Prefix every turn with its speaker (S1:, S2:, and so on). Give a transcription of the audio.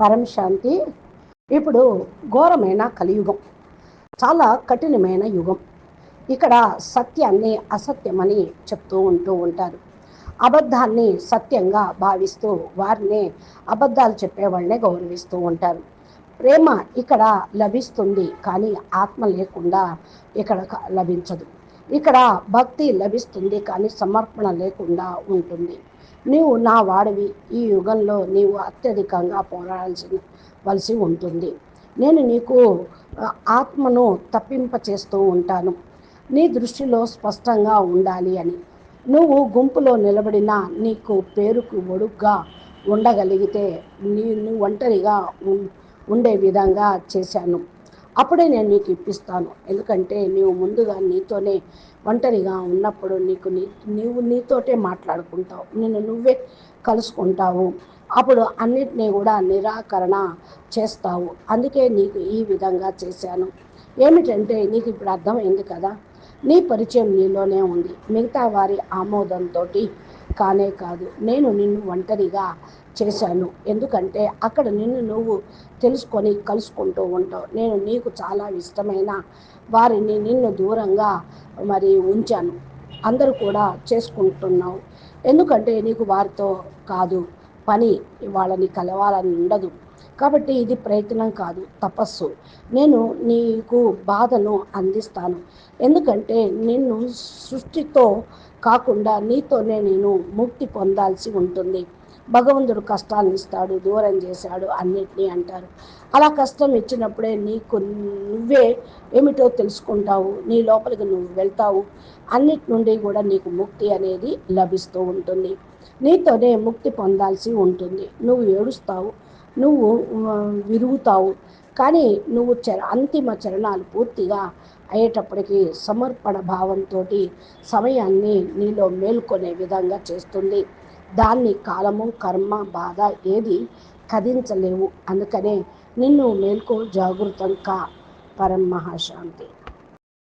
S1: పరమశాంతి. ఇప్పుడు ఘోరమైన కలియుగం. చాలా కఠినమైన యుగం. ఇక్కడ సత్యాన్ని అసత్యమని చెప్తూ ఉంటూ ఉంటారు. అబద్ధాన్ని సత్యంగా భావిస్తూ వారిని అబద్ధాలు చెప్పేవాళ్ళనే గౌరవిస్తూ ఉంటారు. ప్రేమ ఇక్కడ లభిస్తుంది కానీ ఆత్మ లేకుండా ఇక్కడ లభించదు. ఇక్కడ భక్తి లభిస్తుంది కానీ సమర్పణ లేకుండా ఉంటుంది. నీవు నా వాడివి. ఈ యుగంలో నీవు అత్యధికంగా పోరాడాల్సిన వలసి ఉంటుంది. నేను నీకు ఆత్మను తప్పింప చేస్తూ ఉంటాను. నీ దృష్టిలో స్పష్టంగా ఉండాలి అని. నువ్వు గుంపులో నిలబడినా నీకు పేరుకు ఒడుగ్గా ఉండగలిగితే నేను ఒంటరిగా ఉండే విధంగా చేశాను. అప్పుడే నేను నీకు ఇప్పిస్తాను. ఎందుకంటే నీవు ముందుగా నీతోనే ఒంటరిగా ఉన్నప్పుడు నీకు నీ నీవు నీతోటే మాట్లాడుకుంటావు. నిన్ను నువ్వే కలుసుకుంటావు. అప్పుడు అన్నిటినీ కూడా నిరాకరణ చేస్తావు. అందుకే నీకు ఈ విధంగా చేశాను. ఏమిటంటే నీకు ఇప్పుడు అర్థమైంది కదా? నీ పరిచయం నీలోనే ఉంది. మిగతా వారి ఆమోదంతో కానే కాదు. నేను నిన్ను ఒంటరిగా చేశాను. ఎందుకంటే అక్కడ నిన్ను నువ్వు తెలుసుకొని కలుసుకుంటూ ఉంటావు. నేను నీకు చాలా ఇష్టమైన వారిని నిన్ను దూరంగా మరి ఉంచాను. అందరూ కూడా చేసుకుంటున్నావు. ఎందుకంటే నీకు వారితో కాదు పని. వాళ్ళని కలవాలని ఉండదు. కాబట్టి ఇది ప్రయత్నం కాదు తపస్సు. నేను నీకు బాధను అందిస్తాను. ఎందుకంటే నిన్ను సృష్టితో కాకుండా నీతోనే నేను ముక్తి పొందాల్సి ఉంటుంది. భగవంతుడు కష్టాలను ఇస్తాడు దూరం చేశాడు అన్నిటినీ అంటారు. అలా కష్టం ఇచ్చినప్పుడే నీకు నువ్వే ఏమిటో తెలుసుకుంటావు నీ లోపలికి నువ్వు వెళ్తావు. అన్నిటి నుండి కూడా నీకు ముక్తి అనేది లభిస్తూ ఉంటుంది. నీతోనే ముక్తి పొందాల్సి ఉంటుంది. నువ్వు ఏడుస్తావు నువ్వు విరుగుతావు. కానీ నువ్వు చర అంతిమ చరణాలు పూర్తిగా అయ్యేటప్పటికి సమర్పణ భావంతో సమయాన్ని నీలో మేల్కొనే విధంగా చేస్తుంది. దాన్ని కాలము కర్మ బాధ ఏది కదించలేవు. అందుకనే నిన్ను మేల్కో జాగృతం కా పరం మహాశాంతి